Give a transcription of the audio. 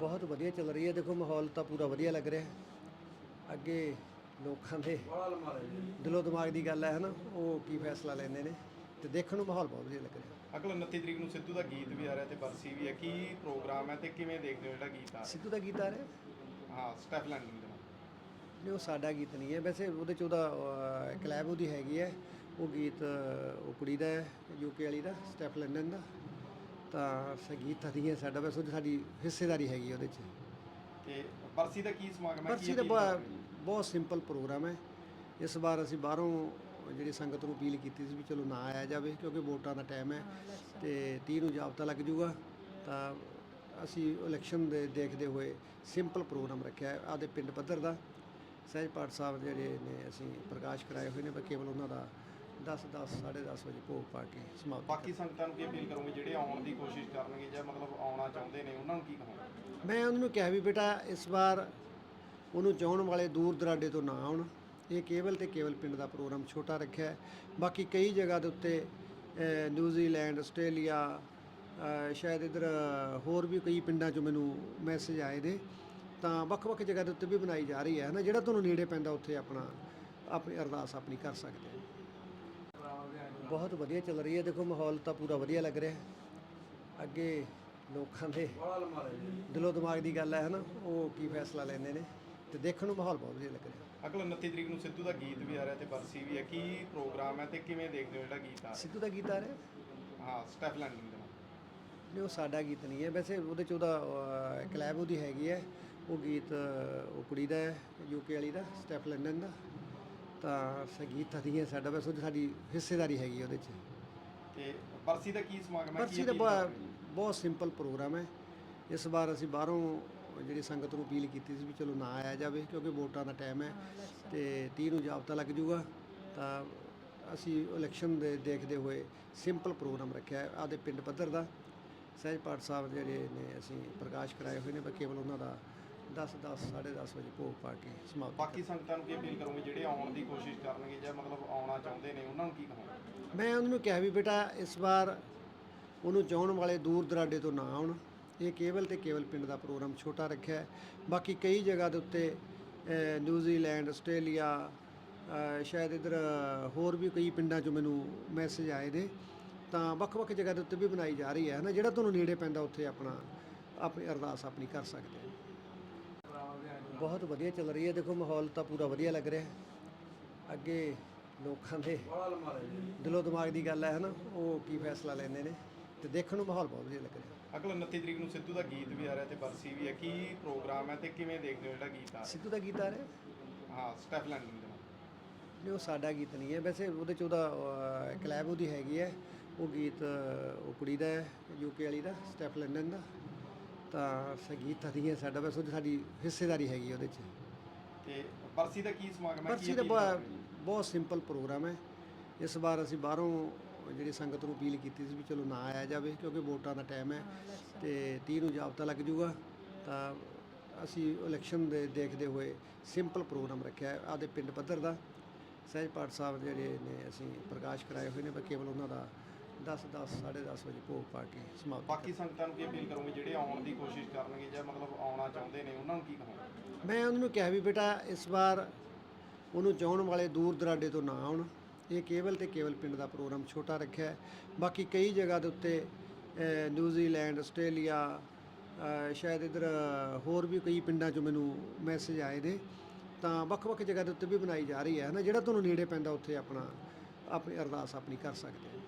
ਬਹੁਤ ਵਧੀਆ ਚੱਲ ਰਹੀ ਹੈ। ਦੇਖੋ ਮਾਹੌਲ ਤਾਂ ਪੂਰਾ ਵਧੀਆ ਲੱਗ ਰਿਹਾ। ਹੈ ਅੱਗੇ ਲੋਕਾਂ ਦੇ ਦਿਲੋਂ ਦਿਮਾਗ ਦੀ ਗੱਲ ਹੈ ਹਨਾ ਉਹ ਕੀ ਫੈਸਲਾ ਲੈਂਦੇ ਨੇ ਤੇ ਦੇਖਣ ਨੂੰ ਮਾਹੌਲ ਬਹੁਤ ਵਧੀਆ ਲੱਗ ਰਿਹਾ। ਅਗਲ 29 ਤਰੀਕ ਨੂੰ ਸਿੱਧੂ ਦਾ ਗੀਤ ਵੀ ਆ ਰਿਹਾ ਤੇ ਬਰਸੀ ਵੀ ਹੈ। ਕੀ ਪ੍ਰੋਗਰਾਮ ਹੈ ਤੇ ਕਿਵੇਂ ਦੇਖਦੇ ਹੋ ਜਿਹੜਾ ਗੀਤ ਆ ਸਿੱਧੂ ਦਾ ਗੀਤ ਆ ਰਿਹਾ? ਹਾਂ ਸਟੈਪ ਲੈਂਡਿੰਗ ਦਾ ਨਹੀਂ ਉਹ ਸਾਡਾ ਗੀਤ ਨਹੀਂ ਹੈ। ਵੈਸੇ ਉਹਦੇ ਚ ਉਹਦਾ ਕਲੈਬ ਉਹਦੀ ਹੈਗੀ ਹੈ। ਉਹ ਗੀਤ ਅਹ, ਉਹ ਕੁੜੀ ਦਾ ਹੈ ਯੂਕੇ ਵਾਲੀ ਦਾ ਸਟੈਫ ਲੰਡਨ ਦਾ। ਤਾਂ ਸੰਗੀਤ ਤਾਂ ਨਹੀਂ ਹੈ ਸਾਡਾ ਵੈਸੇ ਉਹਦੀ ਸਾਡੀ ਹਿੱਸੇਦਾਰੀ ਹੈਗੀ ਉਹਦੇ ਚ। ਤੇ ਬਰਸੀ ਦਾ ਕੀ ਸਮਾਗਮ ਹੈ? ਬਰਸੀ ਦਾ ਬਹੁਤ ਬਹੁਤ ਸਿੰਪਲ ਪ੍ਰੋਗਰਾਮ ਹੈ। ਇਸ ਵਾਰ ਅਸੀਂ ਬਾਹਰੋਂ ਜਿਹੜੀ ਸੰਗਤ ਨੂੰ ਅਪੀਲ ਕੀਤੀ ਸੀ ਵੀ ਚਲੋ ਨਾ ਆਇਆ ਜਾਵੇ ਕਿਉਂਕਿ ਵੋਟਾਂ ਦਾ ਟਾਈਮ ਹੈ ਤੇ 30 ਨੂੰ ਜਾਬਤਾ ਲੱਗ ਜਾਊਗਾ। ਤਾਂ ਅਸੀਂ ਇਲੈਕਸ਼ਨ ਦੇ ਦੇਖਦੇ ਹੋਏ ਸਿੰਪਲ ਪ੍ਰੋਗਰਾਮ ਰੱਖਿਆ ਹੈ। ਆਪਦੇ ਪਿੰਡ ਪੱਧਰ ਦਾ। ਸਹਿਜ ਪਾਠ ਸਾਹਿਬ ਜਿਹੜੇ ਨੇ ਅਸੀਂ ਪ੍ਰਕਾਸ਼ ਕਰਾਏ ਹੋਏ ਨੇ ਪਰ ਕੇਵਲ ਉਹਨਾਂ ਦਾ 10 10 10:30 ਵਜੇ ਭੋਗ ਪਾ ਕੇ ਸਮਾਪਤ ਬਾਕੀ ਸੰਗਤਾਂ ਨੂੰ ਕੀ ਅਪੀਲ ਕਰੋਗੇ? ਜਿਹੜੇ ਆਉਣ ਦੀ ਕੋਸ਼ਿਸ਼ ਕਰਨਗੇ ਜਾਂ ਮਤਲਬ ਆਉਣਾ ਚਾਹੁੰਦੇ ਨੇ ਉਹਨਾਂ ਨੂੰ ਕੀ ਕਹੋਗੇ? ਮੈਂ ਉਹਨਾਂ ਨੂੰ ਕਿਹਾ ਵੀ ਬੇਟਾ ਇਸ ਵਾਰ ਉਹਨੂੰ ਚਾਹਣ ਵਾਲੇ ਦੂਰ ਦਰਾਡੇ ਤੋਂ ਨਾ ਆਉਣ। ਇਹ ਕੇਵਲ ਤੇ ਕੇਵਲ ਪਿੰਡ ਦਾ ਪ੍ਰੋਗਰਾਮ ਛੋਟਾ ਰੱਖਿਆ ਹੈ। ਬਾਕੀ ਕਈ ਜਗ੍ਹਾ ਦੇ ਉੱਤੇ ਅਹ, ਨਿਊਜ਼ੀਲੈਂਡ ਆਸਟ੍ਰੇਲੀਆ ਅਹ, ਸ਼ਾਇਦ ਇਧਰ ਹੋਰ ਵੀ ਕਈ ਪਿੰਡਾਂ 'ਚੋਂ ਮੈਨੂੰ ਮੈਸੇਜ ਆਏ ਨੇ। ਤਾਂ ਵੱਖ-ਵੱਖ ਜਗ੍ਹਾ ਦੇ ਉੱਤੇ ਵੀ ਬਣਾਈ ਜਾ ਰਹੀ ਹੈ ਨਾ? ਜਿਹੜਾ ਤੁਹਾਨੂੰ ਨੇੜੇ ਪੈਂਦਾ ਉੱਥੇ ਆਪਣਾ ਆਪਣੀ ਅਰਦਾਸ ਆਪਣੀ ਕਰ ਸਕਦੇ ਹੋ। ਬਹੁਤ ਵਧੀਆ ਚੱਲ ਰਹੀ ਹੈ। ਦੇਖੋ ਮਾਹੌਲ ਤਾਂ ਪੂਰਾ ਵਧੀਆ ਲੱਗ ਰਿਹਾ। ਹੈ ਅੱਗੇ ਲੋਕਾਂ ਦੇ ਦਿਲੋਂ ਦਿਮਾਗ ਦੀ ਗੱਲ ਹੈ ਹਨਾ? ਉਹ ਕੀ ਫੈਸਲਾ ਲੈਂਦੇ ਨੇ ਤੇ ਦੇਖਣ ਨੂੰ ਮਾਹੌਲ ਬਹੁਤ ਵਧੀਆ ਲੱਗ ਰਿਹਾ। ਅਗਲ 29 ਤਰੀਕ ਨੂੰ ਸਿੱਧੂ ਦਾ ਗੀਤ ਵੀ ਆ ਰਿਹਾ ਤੇ ਬਰਸੀ ਵੀ ਹੈ। ਕੀ ਪ੍ਰੋਗਰਾਮ ਹੈ ਤੇ ਕਿਵੇਂ ਦੇਖਦੇ ਹੋ ਜਿਹੜਾ ਗੀਤ ਆ ਸਿੱਧੂ ਦਾ ਗੀਤ ਆ ਰਿਹਾ? ਹਾਂ ਸਟੈਪ ਲੈਂਡਿੰਗ ਦਾ ਨਹੀਂ ਉਹ ਸਾਡਾ ਗੀਤ ਨਹੀਂ ਹੈ। ਵੈਸੇ ਉਹਦੇ ਚ ਉਹਦਾ ਕਲੈਬ ਉਹਦੀ ਹੈਗੀ ਹੈ। ਉਹ ਗੀਤ ਅਹ, ਉਹ ਕੁੜੀ ਦਾ ਹੈ ਯੂਕੇ ਵਾਲੀ ਦਾ ਸਟੈਫ ਲੰਡਨ ਦਾ। ਤਾਂ ਸੰਗੀਤ ਹੈ ਸਾਡਾ ਵੈਸੇ ਉਹਦੀ ਸਾਡੀ ਹਿੱਸੇਦਾਰੀ ਹੈਗੀ ਉਹਦੇ ਚ। ਤੇ ਬਰਸੀ ਦਾ ਕੀ ਸਮਾਗਮ ਹੈ? ਬਰਸੀ ਦਾ ਬਹੁਤ ਬਹੁਤ ਸਿੰਪਲ ਪ੍ਰੋਗਰਾਮ ਹੈ। ਇਸ ਵਾਰ ਅਸੀਂ ਬਾਹਰੋਂ ਜਿਹੜੀ ਸੰਗਤ ਨੂੰ ਅਪੀਲ ਕੀਤੀ ਸੀ ਵੀ ਚਲੋ ਨਾ ਆਇਆ ਜਾਵੇ ਕਿਉਂਕਿ ਵੋਟਾਂ ਦਾ ਟਾਈਮ ਹੈ ਤੇ 30 ਨੂੰ ਜਾਬਤਾ ਲੱਗ ਜਾਊਗਾ ਤਾਂ ਅਸੀਂ ਇਲੈਕਸ਼ਨ ਦੇ ਦੇਖਦੇ ਹੋਏ ਸਿੰਪਲ ਪ੍ਰੋਗਰਾਮ ਰੱਖਿਆ ਹੈ ਆਪਦੇ ਪਿੰਡ ਪੱਧਰ ਦਾ। ਸਹਿਜ ਪਾਠ ਸਾਹਿਬ ਜਿਹੜੇ ਨੇ ਅਸੀਂ ਪ੍ਰਕਾਸ਼ ਕਰਾਏ ਹੋਏ ਨੇ ਪਰ ਕੇਵਲ ਉਹਨਾਂ ਦਾ 10 10 10:30 ਵਜੇ ਭੋਗ ਪਾ ਕੇ ਸਮਾਪਤ ਬਾਕੀ ਸੰਗਤਾਂ ਨੂੰ ਕੀ ਅਪੀਲ ਕਰੋਗੇ? ਜਿਹੜੇ ਆਉਣ ਦੀ ਕੋਸ਼ਿਸ਼ ਕਰਨਗੇ ਜਾਂ ਮਤਲਬ ਆਉਣਾ ਚਾਹੁੰਦੇ ਨੇ ਉਹਨਾਂ ਨੂੰ ਕੀ ਕਹੋਗੇ? ਮੈਂ ਉਹਨਾਂ ਨੂੰ ਕਿਹਾ ਵੀ ਬੇਟਾ ਇਸ ਵਾਰ ਉਹਨੂੰ ਚਾਹਣ ਵਾਲੇ ਦੂਰ ਦਰਾਡੇ ਤੋਂ ਨਾ ਆਉਣ। ਇਹ ਕੇਵਲ ਤੇ ਕੇਵਲ ਪਿੰਡ ਦਾ ਪ੍ਰੋਗਰਾਮ ਛੋਟਾ ਰੱਖਿਆ ਹੈ। ਬਾਕੀ ਕਈ ਜਗ੍ਹਾ ਦੇ ਉੱਤੇ ਅਹ, ਨਿਊਜ਼ੀਲੈਂਡ ਆਸਟ੍ਰੇਲੀਆ ਅਹ, ਸ਼ਾਇਦ ਇਧਰ ਹੋਰ ਵੀ ਕਈ ਪਿੰਡਾਂ 'ਚੋਂ ਮੈਨੂੰ ਮੈਸੇਜ ਆਏ ਨੇ। ਤਾਂ ਵੱਖ-ਵੱਖ ਜਗ੍ਹਾ ਦੇ ਉੱਤੇ ਵੀ ਬਣਾਈ ਜਾ ਰਹੀ ਹੈ ਨਾ? ਜਿਹੜਾ ਤੁਹਾਨੂੰ ਨੇੜੇ ਪੈਂਦਾ ਉੱਥੇ ਆਪਣਾ ਆਪਣੀ ਅਰਦਾਸ ਆਪਣੀ ਕਰ ਸਕਦੇ ਹੋ। ਬਹੁਤ ਵਧੀਆ ਚੱਲ ਰਹੀ ਹੈ। ਦੇਖੋ ਮਾਹੌਲ ਤਾਂ ਪੂਰਾ ਵਧੀਆ ਲੱਗ ਰਿਹਾ। ਹੈ ਅੱਗੇ ਲੋਕਾਂ ਦੇ ਦਿਲੋਂ ਦਿਮਾਗ ਦੀ ਗੱਲ ਹੈ ਹਨਾ ਉਹ ਕੀ ਫੈਸਲਾ ਲੈਂਦੇ ਨੇ ਤੇ ਦੇਖਣ ਨੂੰ ਮਾਹੌਲ ਬਹੁਤ ਵਧੀਆ ਲੱਗ ਰਿਹਾ। ਅਗਲ 29 ਤਰੀਕ ਨੂੰ ਸਿੱਧੂ ਦਾ ਗੀਤ ਵੀ ਆ ਰਿਹਾ ਤੇ ਬਰਸੀ ਵੀ ਹੈ। ਕੀ ਪ੍ਰੋਗਰਾਮ ਹੈ ਤੇ ਕਿਵੇਂ ਦੇਖਦੇ ਹੋ ਜਿਹੜਾ ਗੀਤ ਆ ਸਿੱਧੂ ਦਾ ਗੀਤ ਆ ਰਿਹਾ? ਹਾਂ ਸਟੈਪ ਲੈਂਡਿੰਗ ਦਾ ਨਹੀਂ ਉਹ ਸਾਡਾ ਗੀਤ ਨਹੀਂ ਹੈ। ਵੈਸੇ ਉਹਦੇ ਚ ਉਹਦਾ ਕਲੈਬ ਉਹਦੀ ਹੈਗੀ ਹੈ। ਉਹ ਗੀਤ ਅਹ, ਉਹ ਕੁੜੀ ਦਾ ਹੈ ਯੂਕੇ ਵਾਲੀ ਦਾ ਸਟੈਫ ਲੰਡਨ ਦਾ। ਤਾਂ ਸੰਗੀਤ ਤਾਂ ਨਹੀਂ ਹੈ ਸਾਡਾ ਵੈਸੇ ਉਹਦੀ ਸਾਡੀ ਹਿੱਸੇਦਾਰੀ ਹੈਗੀ ਉਹਦੇ ਚ। ਤੇ ਬਰਸੀ ਦਾ ਕੀ ਸਮਾਗਮ ਹੈ? ਬਰਸੀ ਦਾ ਬਹੁਤ ਬਹੁਤ ਸਿੰਪਲ ਪ੍ਰੋਗਰਾਮ ਹੈ। ਇਸ ਵਾਰ ਅਸੀਂ ਬਾਹਰੋਂ ਜਿਹੜੀ ਸੰਗਤ ਨੂੰ ਅਪੀਲ ਕੀਤੀ ਸੀ ਵੀ ਚਲੋ ਨਾ ਆਇਆ ਜਾਵੇ ਕਿਉਂਕਿ ਵੋਟਾਂ ਦਾ ਟਾਈਮ ਹੈ ਤੇ 30 ਨੂੰ ਜਾਬਤਾ ਲੱਗ ਜਾਊਗਾ ਤਾਂ ਅਸੀਂ ਇਲੈਕਸ਼ਨ ਦੇ ਦੇਖਦੇ ਹੋਏ ਸਿੰਪਲ ਪ੍ਰੋਗਰਾਮ ਰੱਖਿਆ ਹੈ। ਆਪਦੇ ਪਿੰਡ ਪੱਧਰ ਦਾ। ਸਹਿਜ ਪਾਠ ਸਾਹਿਬ ਜਿਹੜੇ ਨੇ ਅਸੀਂ ਪ੍ਰਕਾਸ਼ ਕਰਾਏ ਹੋਏ ਨੇ ਪਰ ਕੇਵਲ ਉਹਨਾਂ ਦਾ 10 10 10:30 ਵਜੇ ਭੋਗ ਪਾ ਕੇ ਸਮਾਪਤ ਬਾਕੀ ਸੰਗਤਾਂ ਨੂੰ ਕੀ ਅਪੀਲ ਕਰੋਗੇ? ਜਿਹੜੇ ਆਉਣ ਦੀ ਕੋਸ਼ਿਸ਼ ਕਰਨਗੇ ਜਾਂ ਮਤਲਬ ਆਉਣਾ ਚਾਹੁੰਦੇ ਨੇ ਉਹਨਾਂ ਨੂੰ ਕੀ ਕਹੋਗੇ? ਮੈਂ ਉਹਨਾਂ ਨੂੰ ਕਿਹਾ ਵੀ ਬੇਟਾ ਇਸ ਵਾਰ ਉਹਨੂੰ ਚਾਹਣ ਵਾਲੇ ਦੂਰ ਦਰਾਡੇ ਤੋਂ ਨਾ ਆਉਣ। ਇਹ ਕੇਵਲ ਤੇ ਕੇਵਲ ਪਿੰਡ ਦਾ ਪ੍ਰੋਗਰਾਮ ਛੋਟਾ ਰੱਖਿਆ ਹੈ। ਬਾਕੀ ਕਈ ਜਗ੍ਹਾ ਦੇ ਉੱਤੇ ਅਹ, ਨਿਊਜ਼ੀਲੈਂਡ ਆਸਟ੍ਰੇਲੀਆ ਅਹ, ਸ਼ਾਇਦ ਇਧਰ ਹੋਰ ਵੀ ਕਈ ਪਿੰਡਾਂ 'ਚੋਂ ਮੈਨੂੰ ਮੈਸੇਜ ਆਏ ਨੇ। ਤਾਂ ਵੱਖ-ਵੱਖ ਜਗ੍ਹਾ ਦੇ ਉੱਤੇ ਵੀ ਬਣਾਈ ਜਾ ਰਹੀ ਹੈ ਨਾ? ਜਿਹੜਾ ਤੁਹਾਨੂੰ ਨੇੜੇ ਪੈਂਦਾ ਉੱਥੇ ਆਪਣਾ ਆਪਣੀ ਅਰਦਾਸ ਆਪਣੀ ਕਰ ਸਕਦੇ ਹੋ।